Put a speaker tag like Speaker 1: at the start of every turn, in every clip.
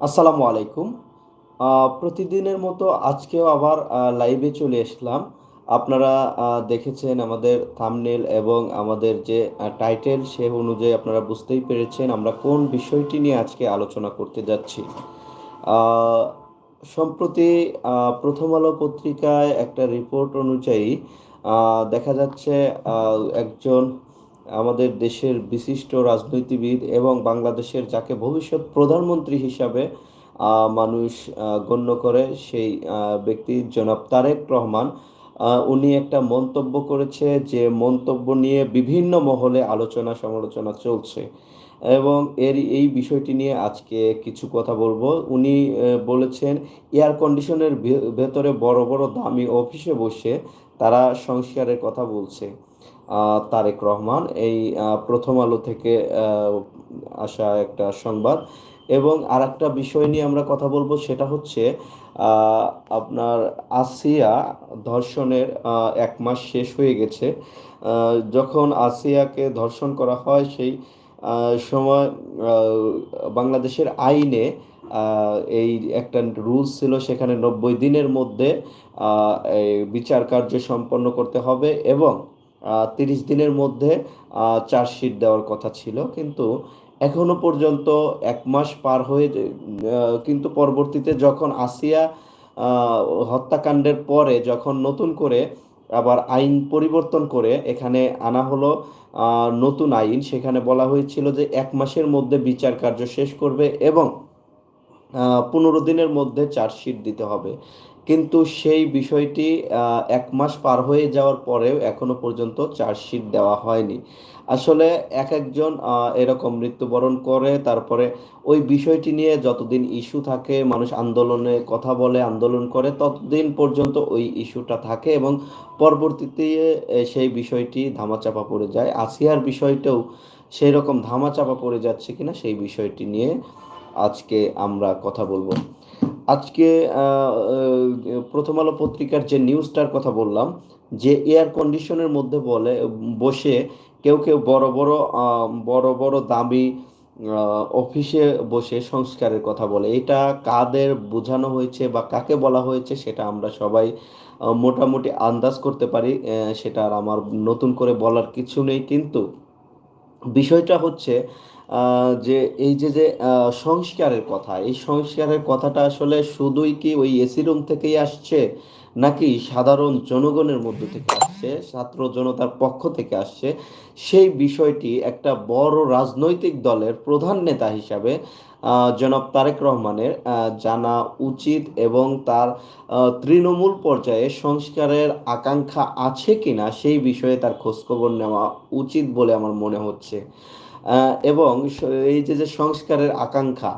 Speaker 1: আসসালামু আলাইকুম। প্রতিদিনের মতো আজকেও আবার লাইভে চলে আসলাম। আপনারা দেখেছেন আমাদের থামনেল এবং আমাদের যে টাইটেল সে অনুযায়ী আপনারা বুঝতেই পেরেছেন আমরা কোন বিষয়টি নিয়ে আজকে আলোচনা করতে যাচ্ছি। সম্প্রতি প্রথম আলো পত্রিকায় একটা রিপোর্ট অনুযায়ী দেখা যাচ্ছে একজন আমাদের দেশের বিশিষ্ট রাজনীতিবিদ এবং বাংলাদেশের যাকে ভবিষ্যৎ প্রধানমন্ত্রী হিসাবে মানুষ গণ্য করে সেই ব্যক্তি জনাব তারেক রহমান। উনি একটা মন্তব্য করেছে যে, মন্তব্য নিয়ে বিভিন্ন মহলে আলোচনা সমালোচনা চলছে। এবং এর, এই বিষয়টি নিয়ে আজকে কিছু কথা বলব। উনি বলেছেন, এয়ার কন্ডিশনের ভেতরে বড় বড় দামি অফিসে বসে তারা সংস্কারের কথা বলছে। তারেক রহমান এই প্রথম আলো থেকে আসা একটা সংবাদ। এবং আর একটা বিষয় নিয়ে আমরা কথা বলব সেটা হচ্ছে আপনার আসিয়া ধর্ষণের এক মাস শেষ হয়ে গেছে। যখন আসিয়াকে ধর্ষণ করা হয় সেই সময় বাংলাদেশের আইনে এই একটা রুলস ছিল সেখানে নব্বই দিনের মধ্যে বিচার কার্য সম্পন্ন করতে হবে এবং তিরিশ দিনের মধ্যে চার্জশিট দেওয়ার কথা ছিল। কিন্তু এখনও পর্যন্ত এক মাস পার হয়ে কিন্তু পরবর্তীতে যখন আসিয়া হত্যাকাণ্ডের পরে যখন নতুন করে আবার আইন পরিবর্তন করে এখানে আনা হলো নতুন আইন, সেখানে বলা হয়েছিল যে এক মাসের মধ্যে বিচার কার্য শেষ করবে এবং পনেরো দিনের মধ্যে চার্জশিট দিতে হবে। কিন্তু সেই বিষয়টি এক মাস পার হয়ে যাওয়ার পরেও এখনও পর্যন্ত চার্জশিট দেওয়া হয়নি। আসলে এক একজন এরকম মৃত্যুবরণ করে, তারপরে ওই বিষয়টি নিয়ে যতদিন ইস্যু থাকে, মানুষ আন্দোলনে কথা বলে, আন্দোলন করে, ততদিন পর্যন্ত ওই ইস্যুটা থাকে এবং পরবর্তীতে সেই বিষয়টি ধামাচাপা পড়ে যায়। আসিয়ার বিষয়টাও সেই রকম ধামাচাপা পড়ে যাচ্ছে কিনা, সেই বিষয়টি নিয়ে আজকে আমরা কথা বলব। আজকে প্রথম আলো পত্রিকার যে নিউজটার কথা বললাম, যে এয়ার কন্ডিশনের মধ্যে বলে, বসে কেউ কেউ বড় বড় বড় বড় দামি অফিসে বসে সংস্কারের কথা বলে। এটা কাদের বোঝানো হয়েছে বা কাকে বলা হয়েছে সেটা আমরা সবাই মোটামুটি আন্দাজ করতে পারি সেটা আর আমার নতুন করে বলার কিছু নেই। কিন্তু বিষয়টা হচ্ছে যে এই যে যে সংস্কারের কথা, এই সংস্কারের কথাটা আসলে শুধুই কি ওই এসি রুম থেকেই আসছে, নাকি সাধারণ জনগণের মধ্য থেকে আসছে, ছাত্র জনতার পক্ষ থেকে আসছে? সেই বিষয়টি একটা বড় রাজনৈতিক দলের প্রধান নেতা হিসাবে জনাব তারেক রহমানের জানা উচিত এবং তার তৃণমূল পর্যায়ে সংস্কারের আকাঙ্ক্ষা আছে কিনা, সেই বিষয়ে তার খোঁজখবর নেওয়া উচিত বলে আমার মনে হচ্ছে। এবং এই যে যে সংস্কারের আকাঙ্ক্ষা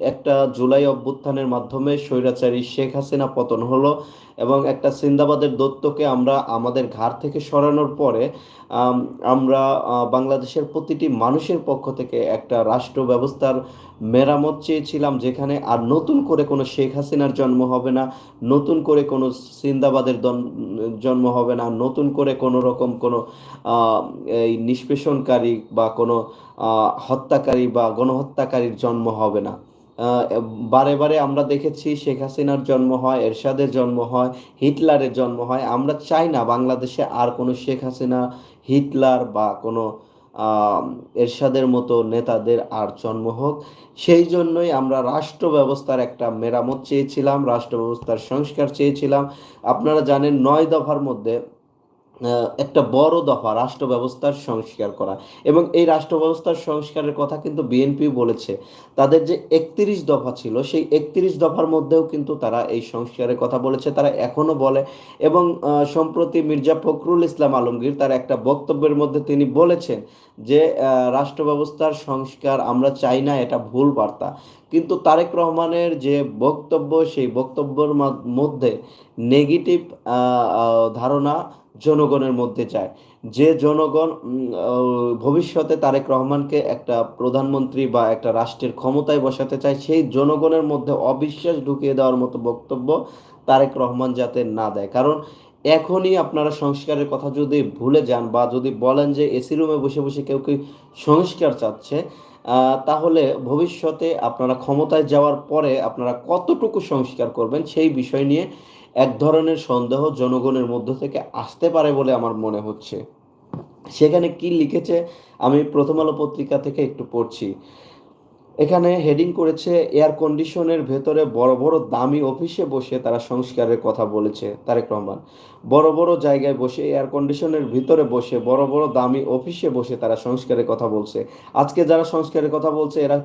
Speaker 1: একটা জুলাই অভ্যুত্থানের মাধ্যমে স্বৈরাচারী শেখ হাসিনা পতন হলো। এবং একটা সিন্দাবাদের দত্তকে আমরা আমাদের ঘাট থেকে সরানোর পরে আমরা বাংলাদেশের প্রতিটি মানুষের পক্ষ থেকে একটা রাষ্ট্র ব্যবস্থার মেরামত চেয়েছিলাম যেখানে আর নতুন করে কোনো শেখ হাসিনার জন্ম হবে না, নতুন করে কোনো সিন্দাবাদের জন্ম হবে না, নতুন করে কোনো রকম কোনো এই নিষ্পেষণকারী বা কোনো হত্যাকারী বা গণহত্যাকারীর জন্ম হবে না। বারে বারে আমরা দেখেছি শেখ হাসিনার জন্ম হয়, এরশাদের জন্ম হয়, হিটলারের জন্ম হয়। আমরা চাই না বাংলাদেশে আর কোনো শেখ হাসিনা, হিটলার বা কোনো এরশাদের মতো নেতাদের আর জন্ম হোক। সেই জন্যই আমরা রাষ্ট্র ব্যবস্থার একটা মেরামত চেয়েছিলাম, রাষ্ট্র ব্যবস্থার সংস্কার চেয়েছিলাম। আপনারা জানেন নয় দফার মধ্যে একটা বড় দফা রাষ্ট্র ব্যবস্থার সংস্কার করা। এবং এই রাষ্ট্র ব্যবস্থার সংস্কারের কথা কিন্তু বিএনপি বলেছে। তাদের যে একত্রিশ দফা ছিল, সেই একত্রিশ দফার মধ্যেও কিন্তু তারা এই সংস্কারের কথা বলেছে, তারা এখনও বলে। এবং সম্প্রতি মির্জা ফখরুল ইসলাম আলমগীর তার একটা বক্তব্যের মধ্যে তিনি বলেছেন যে রাষ্ট্র ব্যবস্থার সংস্কার আমরা চাই না, এটা ভুল বার্তা। কিন্তু তারেক রহমানের যে বক্তব্য, সেই বক্তব্যের মধ্যে নেগেটিভ ধারণা জনগণের মধ্যে যায়। যে জনগণ ভবিষ্যতে তারেক রহমানকে একটা প্রধানমন্ত্রী বা একটা রাষ্ট্রের ক্ষমতায় বসাতে চায়, সেই জনগণের মধ্যে অবিশ্বাস ঢুকিয়ে দেওয়ার মতো বক্তব্য তারেক রহমান যাতে না দেয়। কারণ এখনই আপনারা সংস্কারের কথা যদি ভুলে যান বা যদি বলেন যে এসি রুমে বসে বসে কেউ কেউ সংস্কার চাচ্ছে তাহলে ভবিষ্যতে আপনারা ক্ষমতায় যাওয়ার পরে আপনারা কতটুকু সংস্কার করবেন সেই বিষয় নিয়ে এক ধরনের সন্দেহ জনগণের মধ্য থেকে আসতে পারে বলে আমার মনে হচ্ছে। সেখানে কি লিখেছে আমি প্রথম আলো পত্রিকা থেকে একটু পড়ছি। এখানে হেডিং করেছে, এয়ার কন্ডিশনের ভেতরে বড় বড় দামি অফিসে বসে তারা সংস্কারের কথা বলেছে। তারেক রহমান, বড় বড় জায়গায় বসে, এয়ার কন্ডিশনের ভিতরে বসে, বড় বড় দামি অফিসে বসে তারা সংস্কারের কথা বলছে। আজকে যারা সংস্কারের কথা বলছে, এরা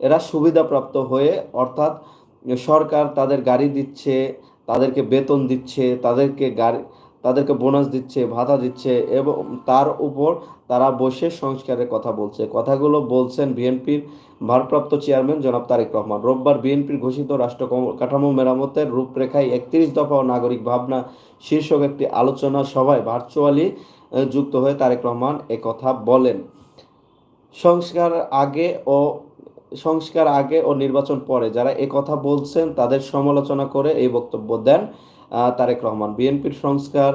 Speaker 1: এরা সুবিধাপ্রাপ্ত হয়ে অর্থাৎ সরকার তাদের গাড়ি দিচ্ছে তাদেরকে বেতন দিচ্ছে, তাদেরকে গাড়ি, তাদেরকে বোনাস দিচ্ছে, ভাতা দিচ্ছে এবং তার উপর তারা বসে সংস্কারের কথা বলছে। কথাগুলো বলছেন বিএনপির ভারপ্রাপ্ত চেয়ারম্যান জনাব তারেক রহমান। রোববার বিএনপির ঘোষিত রাষ্ট্র কাঠামো মেরামতের রূপরেখায় একত্রিশ দফা ও নাগরিক ভাবনা শীর্ষক একটি আলোচনা সভায় ভার্চুয়ালি যুক্ত হয়ে তারেক রহমান একথা বলেন। সংস্কার আগে ও সংস্কার আগে ও নির্বাচন পরে। যারা এ কথা বলছেন, তাদের সমালোচনা করে এই বক্তব্য দেন তারেক রহমান। বিএনপির সংস্কার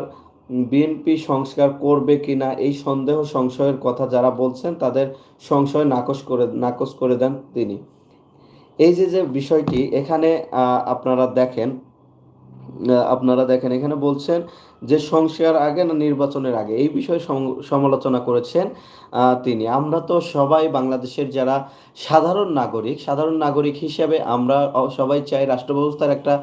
Speaker 1: বিএনপি সংস্কার করবে কিনা এই সন্দেহ, সংশয়ের কথা যারা বলছেন, তাদের সংশয় নাকচ করে নাকচ করে দেন তিনি। এই যে যে বিষয়টি, এখানে আপনারা দেখেন আপনারা দেখেন, এখানে বলছেন যে সংস্কার আগে না নির্বাচনের আগে? এই বিষয়ে সমালোচনা করেছেন তিনি। আমরা তো সবাই বাংলাদেশের যারা সাধারণ নাগরিক সাধারণ নাগরিক হিসেবে আমরা সবাই চাই রাষ্ট্র ব্যবস্থার একটা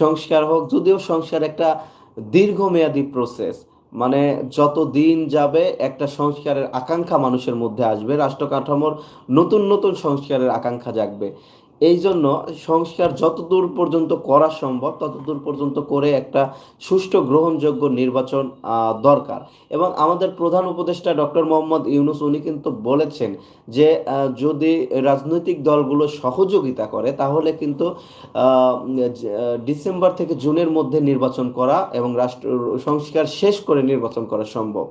Speaker 1: সংস্কার হোক, যদিও সংস্কার একটা দীর্ঘমেয়াদী প্রসেস মানে যত দিন যাবে একটা সংস্কারের আকাঙ্ক্ষা মানুষের মধ্যে আসবে রাষ্ট্র কাঠামোর নতুন নতুন সংস্কারের আকাঙ্ক্ষা জাগবে। এই জন্য সংস্কার যতদূর পর্যন্ত করা সম্ভব, ততদূর পর্যন্ত করে একটা সুষ্ঠু গ্রহণযোগ্য নির্বাচন দরকার। এবং আমাদের প্রধান উপদেষ্টা ডক্টর মোহাম্মদ ইউনুস, উনি কিন্তু বলেছেন যে যদি রাজনৈতিক দলগুলো সহযোগিতা করে, তাহলে কিন্তু ডিসেম্বর থেকে জুনের মধ্যে নির্বাচন করা এবং রাষ্ট্র, সংস্কার শেষ করে নির্বাচন করা সম্ভব।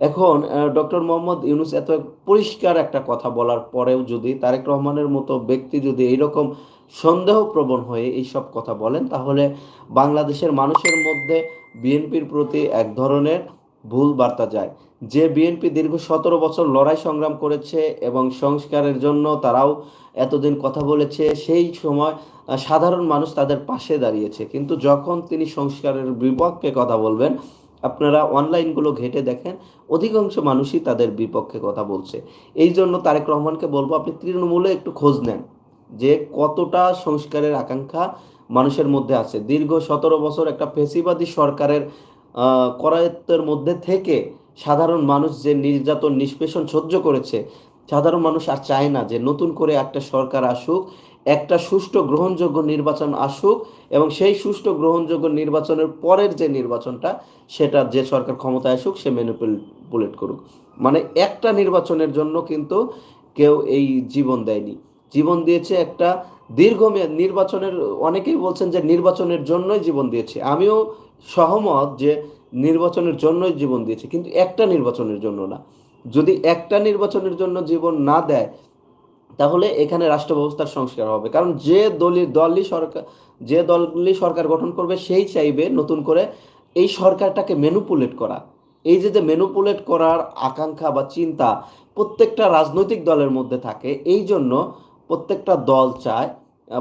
Speaker 1: এখন ডক্টর মোহাম্মদ ইউনুস এত পরিষ্কার একটা কথা বলার পরেও যদি তারেক রহমানের মতো ব্যক্তি যদি এইরকম সন্দেহপ্রবণ হয়ে এইসব কথা বলেন, তাহলে বাংলাদেশের মানুষের মধ্যে বিএনপির প্রতি এক ধরনের ভুল বার্তা যায়। যে বিএনপি দীর্ঘ সতেরো বছর লড়াই সংগ্রাম করেছে এবং সংস্কারের জন্য তারাও এতদিন কথা বলেছে, সেই সময় সাধারণ মানুষ তাদের পাশে দাঁড়িয়েছে। কিন্তু যখন তিনি সংস্কারের বিপক্ষে কথা বলবেন আপনারা অনলাইনগুলো ঘেটে দেখেন, অধিকাংশ মানুষই তাদের বিপক্ষে কথা বলছে। এই জন্য তারেক রহমানকে বলব, আপনি তৃণমূলে একটু খোঁজ নেন যে কতটা সংস্কারের আকাঙ্ক্ষা মানুষের মধ্যে আছে। দীর্ঘ সতেরো বছর একটা ফেসিবাদী সরকারের করায়ত্তের মধ্যে থেকে সাধারণ মানুষ যে নির্যাতন, নিষ্পেষণ সহ্য করেছে, সাধারণ মানুষ আর চায় না যে নতুন করে একটা সরকার আসুক। একটা সুষ্ঠু গ্রহণযোগ্য নির্বাচন আসুক এবং সেই সুষ্ঠু গ্রহণযোগ্য নির্বাচনের পরের যে নির্বাচনটা, সেটা যে সরকার ক্ষমতায় আসুক, সে ম্যানিপুলেট করুক। মানে একটা নির্বাচনের জন্য কিন্তু কেউ এই জীবন দেয়নি। জীবন দিয়েছে একটা দীর্ঘমেয়াদ নির্বাচনের, অনেকেই বলছেন যে নির্বাচনের জন্যই জীবন দিয়েছে। আমিও সহমত যে নির্বাচনের জন্যই জীবন দিয়েছে, কিন্তু একটা নির্বাচনের জন্য না। যদি একটা নির্বাচনের জন্য জীবন না দেয় তাহলে এখানে রাষ্ট্র ব্যবস্থার সংস্কার হবে। কারণ যে দলই দলই সরকার, যে দলগুলি সরকার গঠন করবে, সেই চাইবে নতুন করে এই সরকারটাকে মেনুপুলেট করা। এই যে যে মেনুপুলেট করার আকাঙ্ক্ষা বা চিন্তা প্রত্যেকটা রাজনৈতিক দলের মধ্যে থাকে, এই জন্য প্রত্যেকটা দল চায়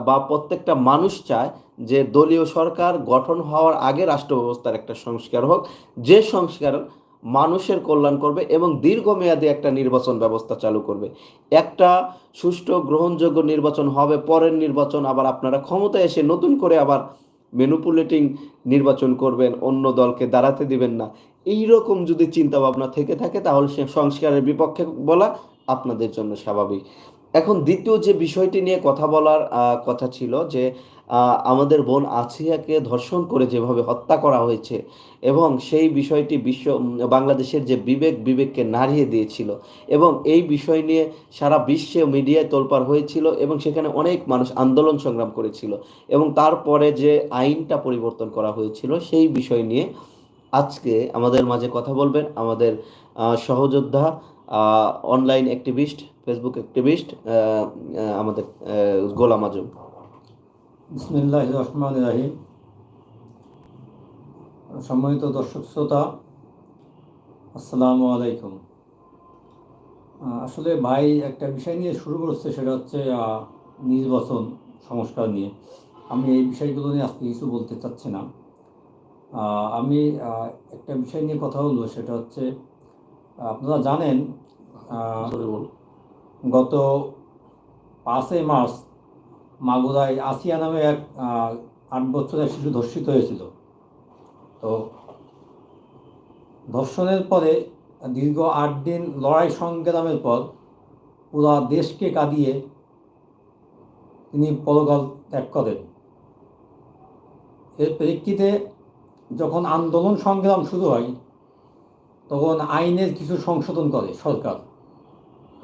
Speaker 1: বা প্রত্যেকটা মানুষ চায় যে দলীয় সরকার গঠন হওয়ার আগে রাষ্ট্র ব্যবস্থার একটা সংস্কার হোক। যে সংস্কার মানুষের কল্যাণ করবে এবং দীর্ঘমেয়াদী একটা নির্বাচন ব্যবস্থা চালু করবে। একটা সুষ্ঠু, গ্রহণযোগ্য নির্বাচন হবে, পরের নির্বাচন আবার আপনারা ক্ষমতায় এসে নতুন করে আবার মেনুপুলেটিং নির্বাচন করবেন, অন্য দলকে দাঁড়াতে দিবেন না। এই রকম যদি চিন্তাভাবনা থেকে থাকে, তাহলে সে সংস্কারের বিপক্ষে বলা আপনাদের জন্য স্বাভাবিক। এখন দ্বিতীয় যে বিষয়টি নিয়ে কথা বলার কথা ছিল যে আমাদের বোন আছিয়াকে ধর্ষণ করে যেভাবে হত্যা করা হয়েছে এবং সেই বিষয়টি বিশ্ব বাংলাদেশের যে বিবেক, বিবেককে নাড়িয়ে দিয়েছিল এবং এই বিষয় নিয়ে সারা বিশ্বে মিডিয়ায় তোলপাড় হয়েছিল এবং সেখানে অনেক মানুষ আন্দোলন সংগ্রাম করেছিল এবং তারপরে যে আইনটা পরিবর্তন করা হয়েছিল সেই বিষয় নিয়ে আজকে আমাদের মাঝে কথা বলবেন আমাদের সহযোদ্ধা অনলাইন অ্যাক্টিভিস্ট ফেসবুক অ্যাক্টিভিস্ট আমাদের গোলাম আজম।
Speaker 2: বিসমিল্লাহ রহমান রাহিম। সম্মানিত দর্শক শ্রোতা আসসালামু আলাইকুম। আসলে ভাই একটা বিষয় নিয়ে শুরু করছে সেটা হচ্ছে নির্বাচন সংস্কার নিয়ে। আমি এই বিষয়গুলো নিয়ে আজকে কিছু বলতে চাচ্ছি না। আমি একটা বিষয় নিয়ে কথা বলব সেটা হচ্ছে আপনারা জানেন গত পাঁচই মার্চ মাগুরায় আসিয়া নামে এক আট বছরের শিশু ধর্ষিত হয়েছিল। তো ধর্ষণের পরে দীর্ঘ আট দিন লড়াই সংগ্রামের পর পুরা দেশকে কাঁদিয়ে তিনি পরকাল ত্যাগ করেন। এর প্রেক্ষিতে যখন আন্দোলন সংগ্রাম শুরু হয়, তখন আইনের কিছু সংশোধন করে সরকার।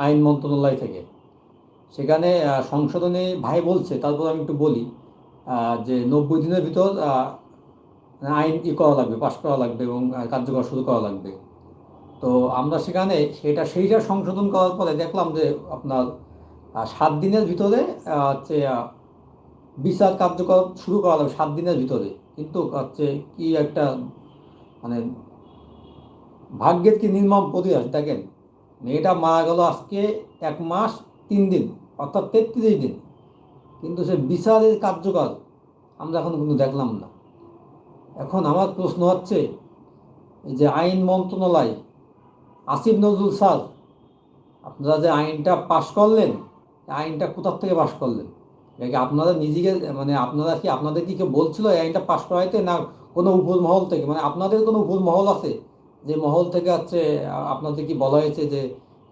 Speaker 2: আইন মন্ত্রণালয় থেকে। সেখানে সংশোধনে ভাই বলছে, তারপর আমি একটু বলি যে নব্বই দিনের ভিতর আইন ই করা লাগবে, পাশ করা লাগবে এবং কার্যকর শুরু করা লাগবে। তো আমরা সেখানে সেটা, সেইটা সংশোধন করার পরে দেখলাম যে আপনার সাত দিনের ভিতরে হচ্ছে বিচার কার্যকর শুরু করা লাগবে সাত দিনের ভিতরে। কিন্তু হচ্ছে কি একটা মানে ভাগ্যের কি নির্মম প্রতিহাস, দেখেন। মেয়েটা মারা গেল আজকে এক মাস তিন দিন, অর্থাৎ তেত্রিশ দিন। কিন্তু সে বিচারের কার্যকর আমরা এখন কিন্তু দেখলাম না। এখন আমার প্রশ্ন হচ্ছে যে আইন মন্ত্রণালয়, আসিফ নজরুল স্যার, আপনারা যে আইনটা পাশ করলেন আইনটা কোথার থেকে পাশ করলেন? এটা কি আপনারা নিজেকে মানে আপনারা কি, আপনাদের কি কেউ বলছিল এই আইনটা পাশ করাইতে, না কোনো উপর মহল থেকে? মানে আপনাদের কোনো উপর মহল আছে? যে মহল থেকে হচ্ছে আ- আপনাদের কি বলা হয়েছে যে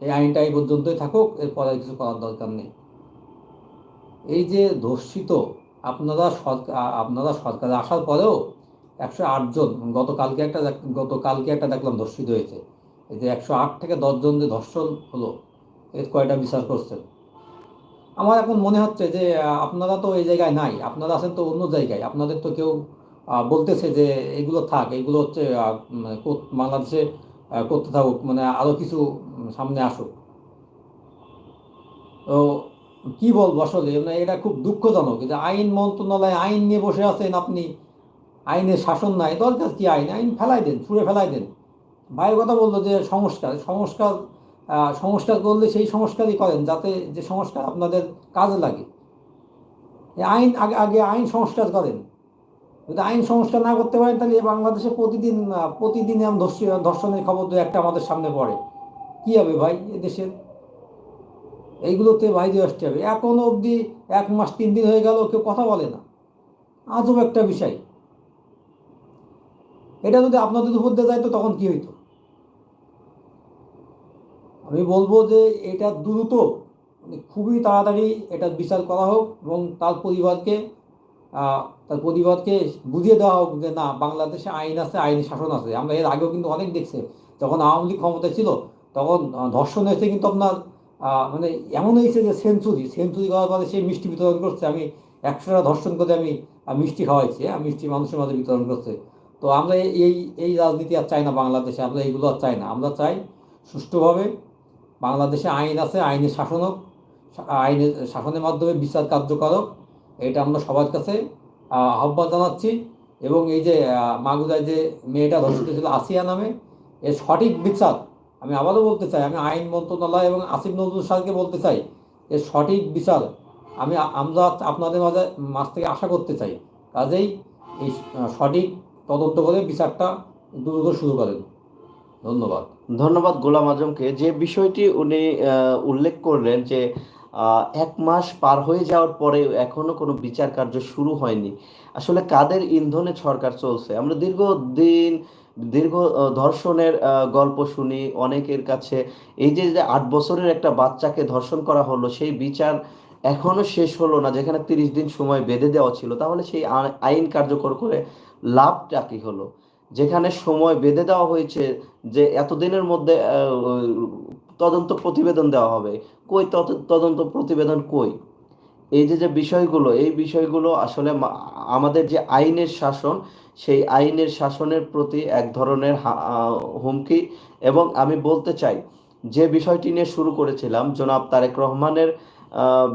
Speaker 2: এই আইনটা এই পর্যন্তই থাকুক, এরপরে কিছু করার দরকার নেই? এই যে ধর্ষিত, আপনারা সরকার আপনারা সরকারে আসার পরেও একশো আটজন গতকালকে একটা গতকালকে একটা দেখলাম ধর্ষিত হয়েছে। এই যে একশো আট থেকে দশজন যে ধর্ষণ হলো, এর কয়টা বিচার করছেন? আমার এখন মনে হচ্ছে যে আপনারা তো এই জায়গায় নাই, আপনারা আছেন তো অন্য জায়গায়, আপনাদের তো কেউ বলতেছে যে এগুলো থাক, এগুলো হচ্ছে বাংলাদেশে করতে থাকুক মানে আরও কিছু সামনে আসুক। তো কি বলব আসলে? মানে এটা খুব দুঃখজনক যে আইন মন্ত্রণালয় আইন নিয়ে বসে আছেন আপনি। আইনের শাসন নাই। দরকার কি আইন? আইন ফেলাই দেন, ছুঁড়ে ফেলাই দেন। ভাই কথা বলল যে সংস্কার সংস্কার সংস্কার করলে সেই সংস্কারই করেন, যাতে যে সংস্কার আপনাদের কাজে লাগে। আইন আগে আগে আইন সংস্কার করেন। যদি আইন সংস্কার না করতে পারেন, তাহলে বাংলাদেশে প্রতিদিন প্রতিদিন ধর্ষণের খবর দু একটা আমাদের সামনে পড়ে। কি হবে ভাই এদেশের? এইগুলোতে বাইরে আসতে হবে। এখনও অবধি এক মাস, তিন দিন হয়ে গেল, কেউ কথা বলে না। আজব একটা বিষয়। এটা যদি আপনাদের উপর দিয়ে যায় তো তখন কি হইতো? আমি বলব যে এটা দ্রুত মানে খুবই তাড়াতাড়ি এটা বিচার করা হোক এবং তার পরিবারকে তার পরিবারকে বুঝিয়ে দেওয়া হোক যে না, বাংলাদেশে আইন আছে, আইনি শাসন আছে। আমরা এর আগেও কিন্তু অনেক দেখছি। যখন আওয়ামী লীগ ক্ষমতায় ছিল, তখন ধর্ষণ হয়েছে কিন্তু আপনার মানে এমন হয়েছে যে সেঞ্চুরি সেঞ্চুরি করার পরে সে মিষ্টি বিতরণ করছে। আমি একশোটা ধর্ষণ করে আমি মিষ্টি খাওয়াইছি হ্যাঁ মিষ্টি মানুষের মাঝে বিতরণ করছে। তো আমরা এই এই রাজনীতি আর চাই না বাংলাদেশে, আমরা এইগুলো আর চাই না। আমরা চাই সুষ্ঠুভাবে বাংলাদেশে আইন আছে, আইনের শাসন হোক আইনের শাসনের মাধ্যমে বিচার কার্যকর হোক। এটা আমরা সবার কাছে আহ্বান জানাচ্ছি। এবং এই যে আহ, মাগুরায় যে মেয়েটা ধর্ষিত ছিল আসিয়া নামে এর সঠিক বিচার আমি আবারও বলতে চাই আমি আইন মন্ত্রণালয় এবং আসিফ নজরুল স্যারকে বলতে চাই এর সঠিক বিচার আমি আমরা আপনাদের মাঝে মাঝ থেকে আশা করতে চাই। কাজেই এই সঠিক তদন্ত করে বিচারটা দ্রুত শুরু করেন। ধন্যবাদ।
Speaker 1: ধন্যবাদ গোলাম আজমকে। যে বিষয়টি উনি উল্লেখ করলেন যে এক মাস পার হয়ে যাওয়ার পরে এখনও কোনো বিচার কার্য শুরু হয়নি। আসলে কাদের ইন্ধনে সরকার চলছে? আমরা দীর্ঘদিন দীর্ঘ ধর্ষণের গল্প শুনি, অনেকের কাছে এই যে আট বছরের একটা বাচ্চাকে ধর্ষণ করা হলো, সেই বিচার এখনও শেষ হলো না, যেখানে তিরিশ দিন সময় বেঁধে দেওয়া ছিল, তাহলে সেই আইন কার্যকর করে লাভটা কি হলো? যেখানে সময় বেঁধে দেওয়া হয়েছে যে এতদিনের মধ্যে তদন্ত প্রতিবেদন দেওয়া হবে। কই তদন্ত প্রতিবেদন কই? এই যে যে বিষয়গুলো, এই বিষয়গুলো আসলে আমাদের যে আইনের শাসন, সেই আইনের শাসনের প্রতি এক ধরনের হুমকি এবং আমি বলতে চাই, যে বিষয়টি নিয়ে শুরু করেছিলাম জনাব তারেক রহমানের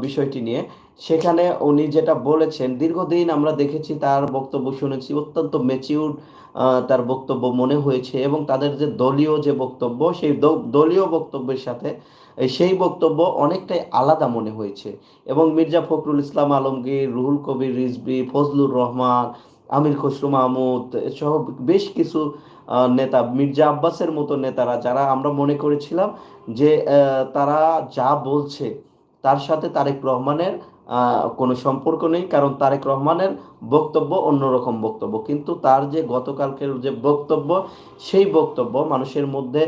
Speaker 1: বিষয়টি নিয়ে। সেখানে উনি যেটা বলেছেন, দীর্ঘদিন আমরা দেখেছি তার বক্তব্য শুনেছি, অত্যন্ত ম্যাচিউর তার বক্তব্য মনে হয়েছে এবং তাদের যে দলীয় যে বক্তব্য, সেই দলীয় বক্তব্যের সাথে সেই বক্তব্য অনেকটাই আলাদা মনে হয়েছে এবং মির্জা ফখরুল ইসলাম আলমগীর, রুহুল কবির রিজভী, ফজলুর রহমান, আমির খসরু মাহমুদ সহ বেশ কিছু নেতা, মির্জা আব্বাসের মতো নেতারা, যারা আমরা মনে করেছিলাম যে তারা যা বলছে তার সাথে তারেক রহমানের কোনো সম্পর্ক নেই, কারণ তারেক রহমানের বক্তব্য অন্যরকম বক্তব্য। কিন্তু তার যে গতকালকের যে বক্তব্য, সেই বক্তব্য মানুষের মধ্যে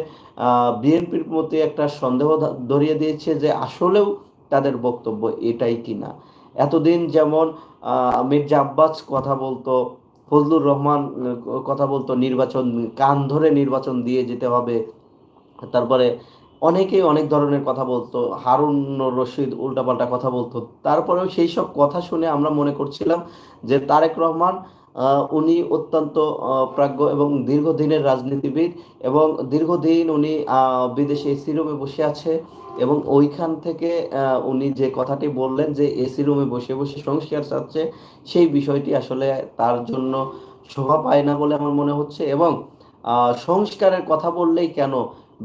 Speaker 1: বিএনপির প্রতি একটা সন্দেহ ধরিয়ে দিয়েছে যে আসলেও তাদের বক্তব্য এটাই কিনা। এতদিন যেমন মির্জা আব্বাস কথা বলতো, ফজলুর রহমান কথা বলতো, নির্বাচন, কান ধরে নির্বাচন দিয়ে যেতে হবে, তারপরে অনেকেই অনেক ধরনের কথা বলতো, হারুন রশিদ উল্টাপাল্টা কথা বলতো। তারপরেও সেই সব কথা শুনে আমরা মনে করছিলাম যে তারেক রহমান উনি অত্যন্ত প্রাজ্ঞ এবং দীর্ঘদিনের রাজনীতিবিদ এবং দীর্ঘদিন উনি বিদেশে এসি রুমে বসে আছে এবং ওইখান থেকে উনি যে কথাটি বললেন যে এসি রুমে বসে বসে সংস্কার চাচ্ছে, সেই বিষয়টি আসলে তার জন্য শোভা পায় না বলে আমার মনে হচ্ছে এবং সংস্কারের কথা বললেই কেন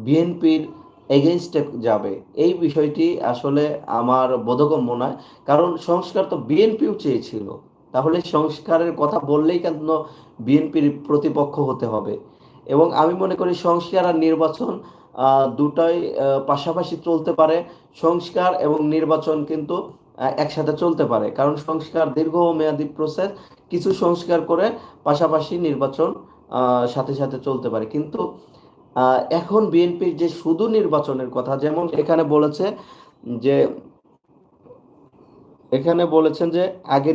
Speaker 1: বিএনপির এগেনস্টে যাবে। এই বিষয়টি আসলে আমার বোধগম্য নয়। কারণ সংস্কার তো বিএনপিও চেয়েছিল। তাহলে সংস্কারের কথা বললেই কেন বিএনপির প্রতিপক্ষ হতে হবে? এবং আমি মনে করি সংস্কার আর নির্বাচন দুটাই পাশাপাশি চলতে পারে। সংস্কার এবং নির্বাচন কিন্তু একসাথে চলতে পারে। কারণ সংস্কার দীর্ঘমেয়াদী প্রসেস কিছু সংস্কার করে পাশাপাশি নির্বাচন সাথে সাথে চলতে পারে। কিন্তু এখন বিএনপির যে শুধু নির্বাচনের কথা, যেমন এখানে বলেছে যে, এখানে বলেছেন যে আগে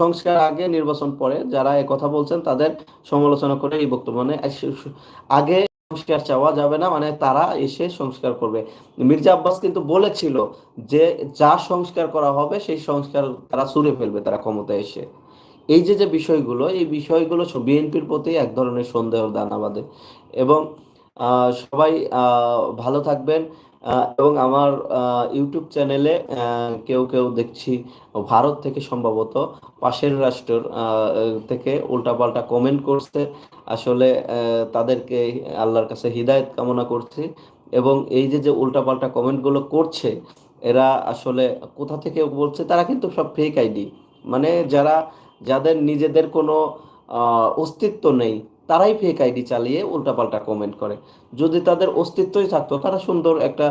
Speaker 1: সংস্কার আগে নির্বাচন পরে যারা কথা বলছেন তাদের সমালোচনা করে এই বক্তব্য। মানে আগে সংস্কার চাওয়া যাবে না মানে তারা এসে সংস্কার করবে। মির্জা আব্বাস কিন্তু বলেছিল যে যা সংস্কার করা হবে সেই সংস্কার তারা ছুঁড়ে ফেলবে তারা ক্ষমতায় এসে। এই যে যে বিষয়গুলো, এই বিষয়গুলো বিএনপির প্রতি এক ধরনের সন্দেহ দানা বাঁধে। এবং সবাই ভালো থাকবেন। এবং আমার ইউটিউব চ্যানেলে কেউ কেউ দেখছি, ভারত থেকে সম্ভবত পাশের রাষ্ট্রের থেকে উল্টাপাল্টা কমেন্ট করছে। আসলে তাদেরকে আল্লাহর কাছে হিদায়েত কামনা করছি। এবং এই যে যে উল্টাপাল্টা কমেন্টগুলো করছে, এরা আসলে কোথা থেকে বলছে, তারা কিন্তু সব ফেক আইডি মানে যারা যাদের নিজেদের কোনো অস্তিত্ব নেই, তারাই ফেক আইডি চালিয়ে উল্টাপাল্টা কমেন্ট করে। যদি তাদের অস্তিত্বই থাকতো, তারা সুন্দর একটা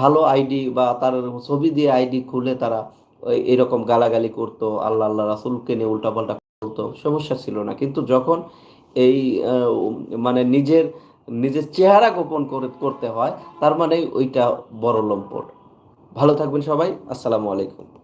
Speaker 1: ভালো আইডি বা তার ছবি দিয়ে আইডি খুলে তারা এরকম গালাগালি করতো, আল্লাহ আল্লাহ রাসূলকে নিয়ে উল্টাপাল্টা করতো সমস্যা ছিল না। কিন্তু যখন এই মানে নিজের নিজের চেহারা গোপন করে, করতে হয়, তার মানে ওইটা বড় লম্পট। ভালো থাকবেন সবাই, আসসালামু আলাইকুম।